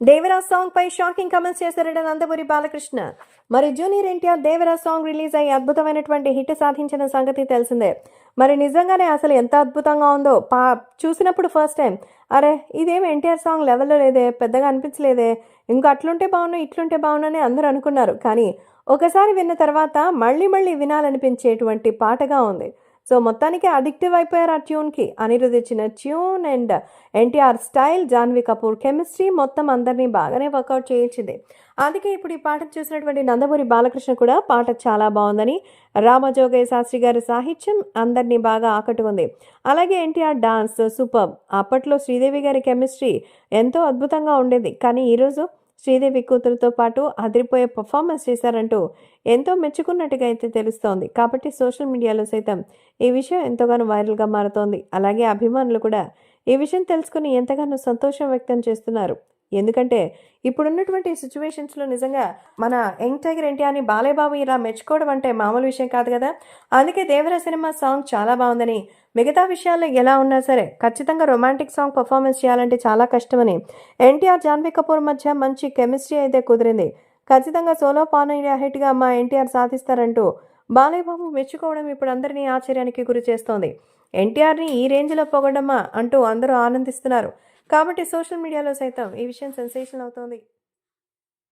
Devaraj song పై shocking comments చేశారట నందమూరి బాలకృష్ణ. మరి junior NTR Devaraj song release అయ్యి అద్భుతమైనటువంటి హిట్ సాధించిన సంగతి తెలిసిందే. మరి నిజంగానే అసలు ఎంత అద్భుతంగా ఉందో పా చూసినప్పుడు ఫస్ట్ టైం. అరే ఇదేం ఎన్టీఆర్ సాంగ్ లెవెల్లో లేదే పెద్దగా అనిపించలేదే ఇంకా అట్లుంటే బాగున్నా ఇట్లుంటే బాగున్నానే అందరూ అనుకున్నారు. కానీ ఒకసారి విన్న తర్వాత మళ్ళీ మళ్ళీ వినాలనిపించేటువంటి పాటగా ఉంది. సో మొత్తానికి అడిక్టివ్ అయిపోయారు ఆ ట్యూన్కి. అనిరుద్ ఇచ్చిన tune and NTR style Janhvi Kapoor chemistry మొత్తం అందరినీ బాగానే వర్కౌట్ చేయించింది. అందుకే ఇప్పుడు ఈ పాట చూసినటువంటి నందమూరి బాలకృష్ణ కూడా పాట చాలా బాగుందని రామజోగయ్య శాస్త్రి గారి సాహిత్యం అందరినీ బాగా ఆకట్టుకుంది. అలాగే ఎన్టీఆర్ డాన్స్ సూపర్. అప్పట్లో శ్రీదేవి గారి కెమిస్ట్రీ ఎంతో అద్భుతంగా ఉండేది. కానీ ఈరోజు శ్రీదేవి కూతురుతో పాటు అదిరిపోయే పర్ఫార్మెన్స్ చేశారంటూ ఎంతో మెచ్చుకున్నట్టుగా అయితే తెలుస్తోంది. కాబట్టి సోషల్ మీడియాలో సైతం ఈ విషయం ఎంతోగానో వైరల్గా మారుతోంది. అలాగే అభిమానులు కూడా ఈ విషయం తెలుసుకుని ఎంతగానో సంతోషం వ్యక్తం చేస్తున్నారు. ఎందుకంటే ఇప్పుడున్నటువంటి సిచ్యువేషన్స్లో నిజంగా మన యంగ్ టైగర్ ఎన్టీఆర్ని బాలేబాబు ఇలా మెచ్చుకోవడం అంటే మామూలు విషయం కాదు కదా? అందుకే దేవర సినిమా సాంగ్ చాలా బాగుందని మిగతా విషయాల్లో ఎలా ఉన్నా సరే ఖచ్చితంగా రొమాంటిక్ సాంగ్ పర్ఫార్మెన్స్ చేయాలంటే చాలా కష్టమని ఎన్టీఆర్ జాన్వీ కపూర్ మధ్య మంచి కెమిస్ట్రీ అయితే కుదిరింది. ఖచ్చితంగా సోలో పాన్ ఇండియా హిట్గా మా ఎన్టీఆర్ సాధిస్తారంటూ బాలయ్యబాబు మెచ్చుకోవడం ఇప్పుడు అందరినీ ఆశ్చర్యానికి గురి చేస్తోంది. ఎన్టీఆర్ని ఈ రేంజ్లో పొగడమా అంటూ అందరూ ఆనందిస్తున్నారు. కాబట్టి సోషల్ మీడియాలో సైతం ఈ విషయం సెన్సేషన్ అవుతోంది.